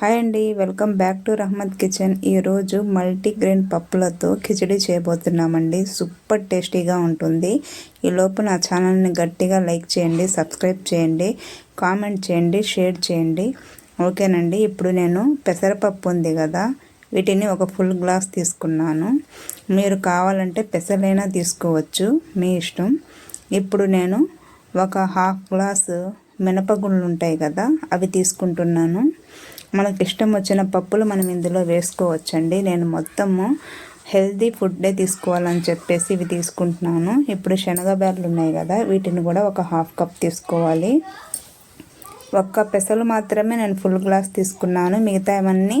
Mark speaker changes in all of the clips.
Speaker 1: Hi అండి welcome back to Rahmad kitchen. ఈరోజు multigrain పప్పులతో కిచడీ చేయబోతున్నామండి. సూపర్ టేస్టీగా ఉంటుంది. ఈ లోపు నా ఛానల్ని గట్టిగా లైక్ చేయండి సబ్స్క్రైబ్ చేయండి కామెంట్ చేయండి షేర్ చేయండి. ఓకేనండి ఇప్పుడు నేను పెసరపప్పు ఉంది కదా వీటిని ఒక ఫుల్ గ్లాస్ తీసుకున్నాను. మీరు కావాలంటే పెసరైనా తీసుకోవచ్చు మీ ఇష్టం. ఇప్పుడు నేను ఒక హాఫ్ గ్లాసు మినపగుళ్ళు ఉంటాయి కదా అవి తీసుకుంటున్నాను. మనకి ఇష్టం వచ్చిన పప్పులు మనం ఇందులో వేసుకోవచ్చండి. నేను మొత్తము హెల్తీ ఫుడ్డే తీసుకోవాలని చెప్పేసి ఇవి తీసుకుంటున్నాను. ఇప్పుడు శనగబేర్లు ఉన్నాయి కదా వీటిని కూడా ఒక హాఫ్ కప్ తీసుకోవాలి. ఒక్క పెసలు మాత్రమే నేను ఫుల్ గ్లాస్ తీసుకున్నాను. మిగతా ఇవన్నీ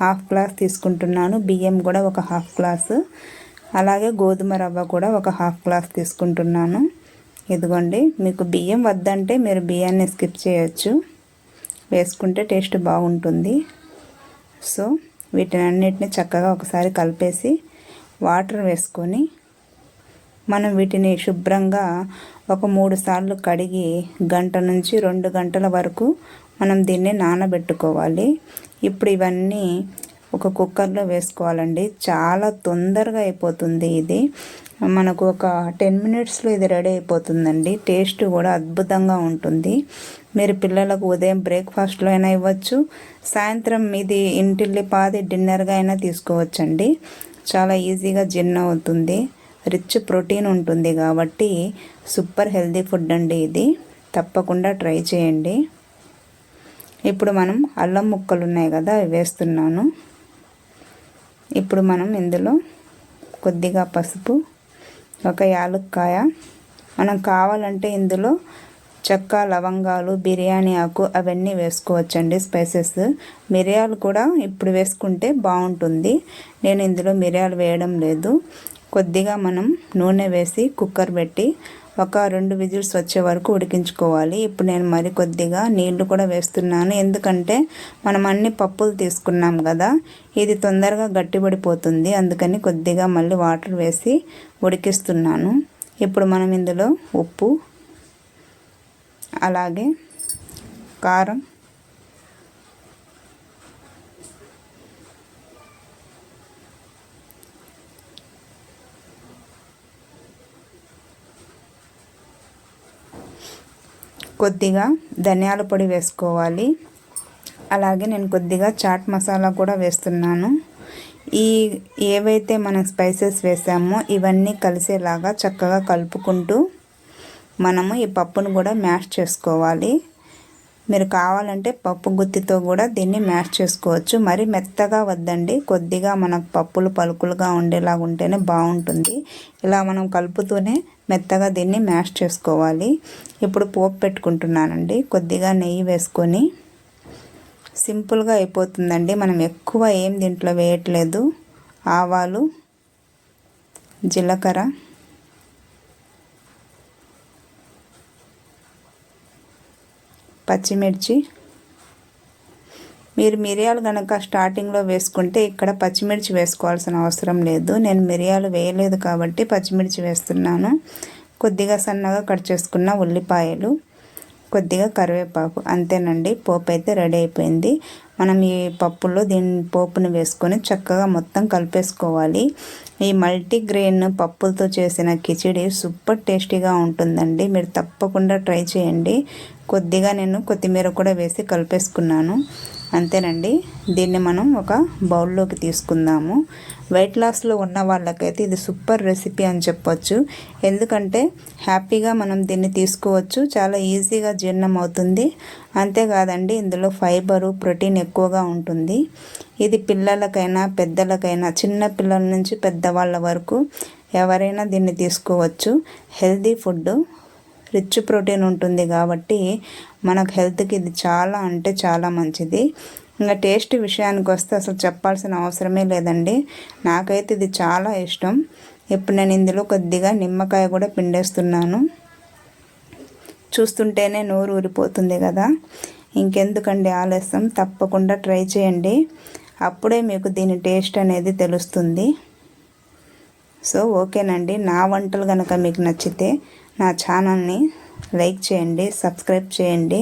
Speaker 1: హాఫ్ గ్లాస్ తీసుకుంటున్నాను. బియ్యం కూడా ఒక హాఫ్ గ్లాసు. అలాగే గోధుమ రవ్వ కూడా ఒక హాఫ్ గ్లాస్ తీసుకుంటున్నాను. ఇదిగోండి మీకు బియ్యం వద్దంటే మీరు బియ్యాన్ని స్కిప్ చేయొచ్చు. వేసుకుంటే టేస్ట్ బాగుంటుంది. సో వీటినన్నిటిని చక్కగా ఒకసారి కలిపేసి వాటర్ వేసుకొని మనం వీటిని శుభ్రంగా ఒక మూడు సార్లు కడిగి గంట నుంచి రెండు గంటల వరకు మనం దీన్ని నానబెట్టుకోవాలి. ఇప్పుడు ఇవన్నీ ఒక కుక్కర్లో వేసుకోవాలండి. చాలా తొందరగా అయిపోతుంది ఇది. మనకు ఒక టెన్ మినిట్స్లో ఇది రెడీ అయిపోతుందండి. టేస్ట్ కూడా అద్భుతంగా ఉంటుంది. మీరు పిల్లలకు ఉదయం బ్రేక్ఫాస్ట్లో అయినా ఇవ్వచ్చు. సాయంత్రం ఇది ఇంటిల్లి పాది డిన్నర్గా అయినా తీసుకోవచ్చండి. చాలా ఈజీగా జిన్న అవుతుంది. రిచ్ ప్రోటీన్ ఉంటుంది కాబట్టి సూపర్ హెల్తీ ఫుడ్ అండి ఇది. తప్పకుండా ట్రై చేయండి. ఇప్పుడు మనం అల్లం ముక్కలు ఉన్నాయి కదా అవి వేస్తున్నాను. ఇప్పుడు మనం ఇందులో కొద్దిగా పసుపు ఒక యాలక్కాయ. మనం కావాలంటే ఇందులో చెక్క లవంగాలు బిర్యానీ ఆకు అవన్నీ వేసుకోవచ్చండి స్పైసెస్. మిరియాలు కూడా ఇప్పుడు వేసుకుంటే బాగుంటుంది. నేను ఇందులో మిరియాలు వేయడం లేదు. కొద్దిగా మనం నూనె వేసి కుక్కర్ పెట్టి ఒక రెండు విజిల్స్ వచ్చే వరకు ఉడికించుకోవాలి. ఇప్పుడు నేను మరి కొద్దిగా నీళ్ళు కూడా వేస్తున్నాను. ఎందుకంటే మనం అన్ని పప్పులు తీసుకున్నాం కదా ఇది తొందరగా గట్టిపడిపోతుంది. అందుకని కొద్దిగా మళ్ళీ వాటర్ వేసి ఉడికిస్తున్నాను. ఇప్పుడు మనం ఇందులో ఉప్పు అలాగే కారం కొద్దిగా ధనియాల పొడి వేసుకోవాలి. అలాగే నేను కొద్దిగా చాట్ మసాలా కూడా వేస్తున్నాను. ఈ ఏవైతే మనం స్పైసెస్ వేసామో ఇవన్నీ కలిసేలాగా చక్కగా కలుపుకుంటూ మనము ఈ పప్పును కూడా మ్యాష్ చేసుకోవాలి. మీరు కావాలంటే పప్పు గుత్తితో కూడా దీన్ని మ్యాష్ చేసుకోవచ్చు. మరి మెత్తగా వద్దండి. కొద్దిగా మనకు పప్పులు పలుకులుగా ఉండేలాగా ఉంటేనే బాగుంటుంది. ఇలా మనం కలుపుతూనే మెత్తగా దీన్ని మ్యాష్ చేసుకోవాలి. ఇప్పుడు పోపు పెట్టుకుంటున్నానండి. కొద్దిగా నెయ్యి వేసుకొని సింపుల్గా అయిపోతుందండి. మనం ఎక్కువ ఏం దీంట్లో వేయట్లేదు. ఆవాలు జీలకర్ర పచ్చిమిర్చి. మీరు మిరియాలు కనుక స్టార్టింగ్లో వేసుకుంటే ఇక్కడ పచ్చిమిర్చి వేసుకోవాల్సిన అవసరం లేదు. నేను మిరియాలు వేయలేదు కాబట్టి పచ్చిమిర్చి వేస్తున్నాను. కొద్దిగా సన్నగా కట్ చేసుకున్న ఉల్లిపాయలు కొద్దిగా కరివేపాకు అంతేనండి. పోపు అయితే రెడీ అయిపోయింది. మనం ఈ పప్పులో దీని పోపును వేసుకొని చక్కగా మొత్తం కలిపేసుకోవాలి. ఈ మల్టీగ్రెయిన్ పప్పులతో చేసిన కిచిడి సూపర్ టేస్టీగా ఉంటుందండి. మీరు తప్పకుండా ట్రై చేయండి. కొద్దిగా నేను కొత్తిమీర కూడా వేసి కలిపేసుకున్నాను. అంతేనండి. దీన్ని మనం ఒక బౌల్లోకి తీసుకుందాము. వెయిట్ లాస్లో ఉన్న వాళ్ళకైతే ఇది సూపర్ రెసిపీ అని చెప్పొచ్చు. ఎందుకంటే హ్యాపీగా మనం దీన్ని తీసుకోవచ్చు. చాలా ఈజీగా జీర్ణం అవుతుంది. అంతేకాదండి ఇందులో ఫైబరు ప్రోటీన్ ఎక్కువగా ఉంటుంది. ఇది పిల్లలకైనా పెద్దలకైనా చిన్న పిల్లల నుంచి పెద్దవాళ్ళ వరకు ఎవరైనా దీన్ని తీసుకోవచ్చు. హెల్దీ ఫుడ్ రిచ్ ప్రోటీన్ ఉంటుంది కాబట్టి మనకు హెల్త్కి ఇది చాలా అంటే చాలా మంచిది. ఇంకా టేస్ట్ విషయానికి వస్తే అసలు చెప్పాల్సిన అవసరమే లేదండి. నాకైతే ఇది చాలా ఇష్టం. ఇప్పుడు నేను ఇందులో కొద్దిగా నిమ్మకాయ కూడా పిండేస్తున్నాను. చూస్తుంటేనే నోరు ఊరిపోతుంది కదా. ఇంకెందుకండి ఆలస్యం? తప్పకుండా ట్రై చేయండి. అప్పుడే మీకు దీని టేస్ట్ అనేది తెలుస్తుంది. సో ఓకేనండి. నా వంటలు కనుక మీకు నచ్చితే నా ఛానల్ని లైక్ చేయండి సబ్స్క్రైబ్ చేయండి.